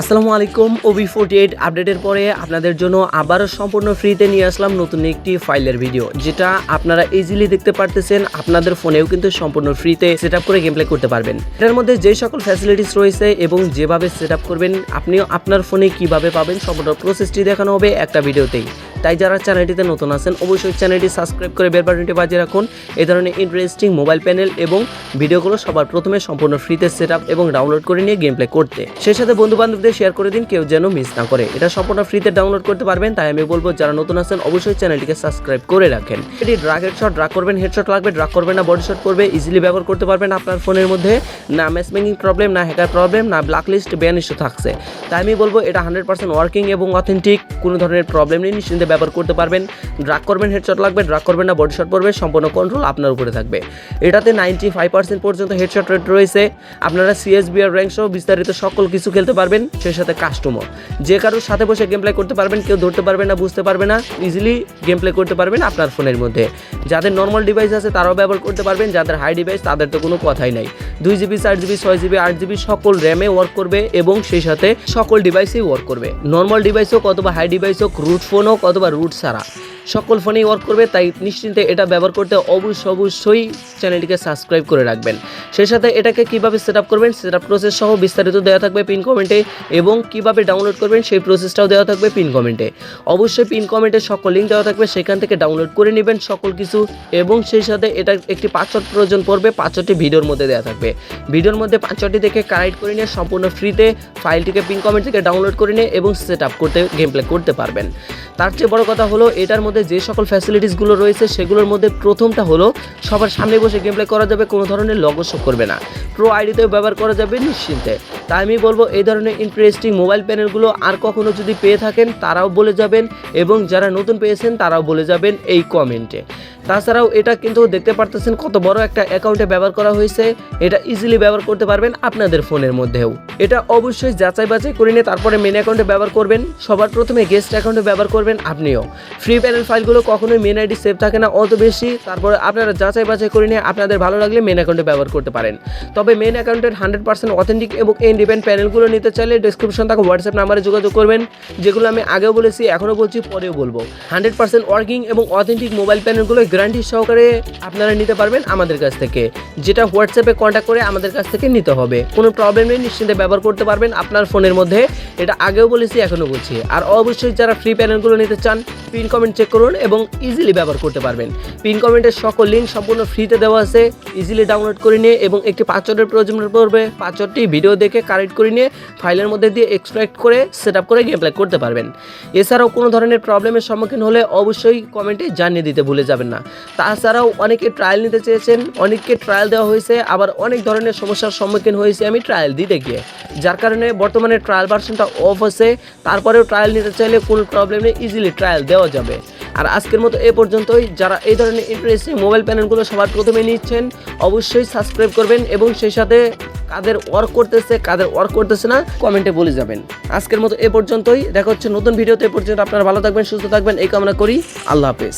আসসালামু আলাইকুম, Obi forty eight আপডেটের পরে আপনাদের জন্য আবারও সম্পূর্ণ ফ্রিতে নিয়ে আসলাম নতুন একটি ফাইলের ভিডিও যেটা আপনারা ইজিলি দেখতে পারতেছেন, আপনাদের ফোনেও কিন্তু সম্পূর্ণ ফ্রিতে সেট করে গেমপ্লে করতে পারবেন। এটার মধ্যে যে সকল ফ্যাসিলিটিস রয়েছে এবং যেভাবে সেট করবেন, আপনিও আপনার ফোনে কীভাবে পাবেন, সম্পূর্ণ প্রসেসটি দেখানো হবে একটা ভিডিওতেই তাই যারা চ্যানেলটিতে নতুন আছেন, অবশ্যই চ্যানেলটি সাবস্ক্রাইব করে বেল বাটনটি বাজিয়ে রাখুন। এই ধরনের ইন্টারেস্টিং মোবাইল প্যানেল এবং ভিডিওগুলো সবার প্রথমে সম্পূর্ণ ফ্রিতে সেট আপ এবং ডাউনলোড করে নিয়ে গেম প্লে করতে। সেই সাথে বন্ধু বান্ধবদের শেয়ার করে দিন, কেউ যেন মিস না করে। এটা সম্পূর্ণ ফ্রিতে ডাউনলোড করতে পারবেন, তাই আমি বলব, যারা নতুন আছেন, অবশ্যই চ্যানেলটিকে সাবস্ক্রাইব করে রাখেন। এটি ড্রাগ হেডশট ড্রাগ করবেন হেডশট লাগবে ড্রাগ করবেন না বডি শট করবে ইজিলি ব্যবহার করতে পারবেন আপনার ফোনের মধ্যে। না ম্যাচমেকিং প্রবলেম না হ্যাকার প্রবলেম না ব্ল্যাক লিস্ট ব্যান ইস্যু থাকছে। তাই আমি বলব, এটা হান্ড্রেড পার্সেন্ট ওয়ার্কিং এবং অথেন্টিক কোনো ধরনের প্রবলেম নেই, নিশ্চিন্তে ব্যবহার করতে পারবেন। ড্রাগ করবেন হেডশট লাগবে ড্রাগ করবেন না বডি শট পড়বে সম্পূর্ণ কন্ট্রোল আপনার উপরে থাকবে। এটাতে নাইনটি ফাইভ পার্সেন্ট পর্যন্ত হেডশট রেট রয়েছে। আপনারা সিএসবি আর র্যাঙ্ক সহ বিস্তারিত সকল কিছু খেলতে পারবেন, সেই সাথে কাস্টমার যে কারোর সাথে বসে গেম প্লে করতে পারবেন, কেউ ধরতে পারবে না, বুঝতে পারবে না ইজিলি গেম প্লে করতে পারবেন আপনার ফোনের মধ্যে। যাদের নর্মাল ডিভাইস আছে, তারাও ব্যবহার করতে পারবেন, যাদের হাই ডিভাইস তাদের তো কোনো কথাই নাই। দুই জিবি চার জিবি ছয় জিবি আট জিবি সকল র্যামে ওয়ার্ক করবে এবং সেই সাথে সকল ডিভাইসেই ওয়ার্ক করবে। নর্মাল ডিভাইস হোক অথবা হাই ডিভাইস হোক রুট ফোন হোক অথবা রুট ছাড়া সকল ফোনেই ওয়ার্ক করবে, তাই নিশ্চিন্তে এটা ব্যবহার করতে অবশ্যই অবশ্যই চ্যানেলটিকে সাবস্ক্রাইব করে রাখবেন। সেই সাথে এটাকে কীভাবে সেট আপ করবেন সেট আপ প্রসেস সহ বিস্তারিত দেওয়া থাকবে পিন কমেন্টে এবং কীভাবে ডাউনলোড করবেন, সেই প্রসেসটাও দেওয়া থাকবে পিন কমেন্টে অবশ্যই পিন কমেন্টে সকল লিঙ্ক দেওয়া থাকবে, সেখান থেকে ডাউনলোড করে নেবেন সকল কিছু এবং সেই সাথে এটা একটি পাঁচশট প্রয়োজন পড়বে পাঁচশটি ভিডিওর মধ্যে দেওয়া থাকবে। ভিডিওর মধ্যে পাঁচশটি দেখে কানেক্ট করে নিয়ে সম্পূর্ণ ফ্রিতে ফাইলটিকে পিন কমেন্ট থেকে ডাউনলোড করে নিয়ে এবং সেট আপ করতে গেম প্লে করতে পারবেন। তার চেয়ে বড় কথা হলো, এটার মধ্যে যে সকল ফ্যাসিলিটিসগুলো রয়েছে সেগুলোর মধ্যে প্রথমটা হলো সবার সামনে বসে গেম প্লে করা যাবে, কোনো ধরনের লগো শো করবে না। প্রো আইডিতেও ব্যবহার করা যাবে নিশ্চিন্তে। তাই আমি বলব এই ধরনের ইন্টারেস্টিং মোবাইল প্যানেলগুলো আর কখনো যদি পেয়ে থাকেন তারাও বলে যাবেন এবং যারা নতুন পেয়েছেন তারাও বলে যাবেন এই কমেন্টে তাছাড়াও এটা কিন্তু দেখতে পারতেছেন কত বড় একটা অ্যাকাউন্টে ব্যবহার করা হয়েছে। এটা ইজিলি ব্যবহার করতে পারবেন আপনাদের ফোনের মধ্যেও। এটা অবশ্যই যাচাই বাছাই করে নিয়ে তারপরে মেন অ্যাকাউন্টে ব্যবহার করবেন। সবার প্রথমে গেস্ট অ্যাকাউন্টে ব্যবহার করবেন আপনিও। ফ্রি প্যানেল ফাইলগুলো কখনোই মেন আইডি সেভ থাকে না, অত বেশি। তারপরে আপনারা যাচাই বাছাই করে নিয়ে আপনাদের ভালো লাগলে মেন অ্যাকাউন্টে ব্যবহার করতে পারেন। তবে মেন অ্যাকাউন্টের হান্ড্রেড পার্সেন্ট অথেন্টিক এবং ইন্ডিপেন্ডেন্ট প্যানেলগুলো নিতে চাইলে ডিসক্রিপশন থাকা হোয়াটসঅ্যাপ নাম্বারে যোগাযোগ করবেন, যেগুলো আমি আগেও বলেছি, এখনও বলছি, পরেও বলব। হান্ড্রেড পার্সেন্ট ওয়ার্কিং এবং অথেন্টিক মোবাইল প্যানেলগুলো গ্যারান্টি সহকারে আপনারা নিতে পারবেন আমাদের কাছ থেকে। যেটা হোয়াটসঅ্যাপে কন্ট্যাক্ট করে আমাদের কাছ থেকে নিতে হবে। কোনো প্রবলেম নেই, নিশ্চিন্তে ব্যবহার করতে পারবেন। আপনার ফোনের মধ্যে, এটা আগেও বলেছি, এখনও বলছি। আর অবশ্যই যারা ফ্রি প্যানেলগুলো নিতে চান পিন কমেন্ট চেক করুন এবং ইজিলি ব্যবহার করতে পারবেন। পিন কমেন্টের সকল লিঙ্ক সম্পূর্ণ ফ্রিতে দেওয়া আছে। ইজিলি ডাউনলোড করে নিয়ে এবং একটি পাঁচশটের প্রয়োজন পড়বে। পাঁচশটটি ভিডিও দেখে কারেক্ট করে নিয়ে ফাইলের মধ্যে দিয়ে এক্সট্রাক্ট করে সেট করে গেম প্লে করতে পারবেন। এছাড়াও কোনো ধরনের প্রবলেমের সম্মুখীন হলে অবশ্যই কমেন্টে জানিয়ে দিতে ভুলে যাবেন না। তাছাড়াও অনেকে ট্রায়াল নিতে চেয়েছেন, অনেককে ট্রায়াল দেওয়া হয়েছে, আবার অনেক ধরনের সমস্যার সম্মুখীন হয়েছে আমি ট্রায়াল দিতে গিয়ে। যার কারণে বর্তমানে ট্রায়াল ভার্সনটা অফ আছে, তারপরেও ট্রায়াল নিতে চাইলে কোনো প্রবলেম নেই ইজিলি ট্রায়াল দেওয়া যাবে। আর আজকের মতো এ পর্যন্তই। যারা এই ধরনের ইন্টারেস্টিং মোবাইল প্যানেলগুলো সবার প্রথমে নিচ্ছেন, অবশ্যই সাবস্ক্রাইব করবেন এবং সেই সাথে কাদের ওয়ার্ক করতেছে, কাদের ওয়ার্ক করতেছে না কমেন্টে বলে যাবেন। আজকের মতো এ পর্যন্তই। দেখা হচ্ছে নতুন ভিডিওতে এ পর্যন্ত আপনারা ভালো থাকবেন, সুস্থ থাকবেন। এই কামনা করি। আল্লাহ হাফেজ।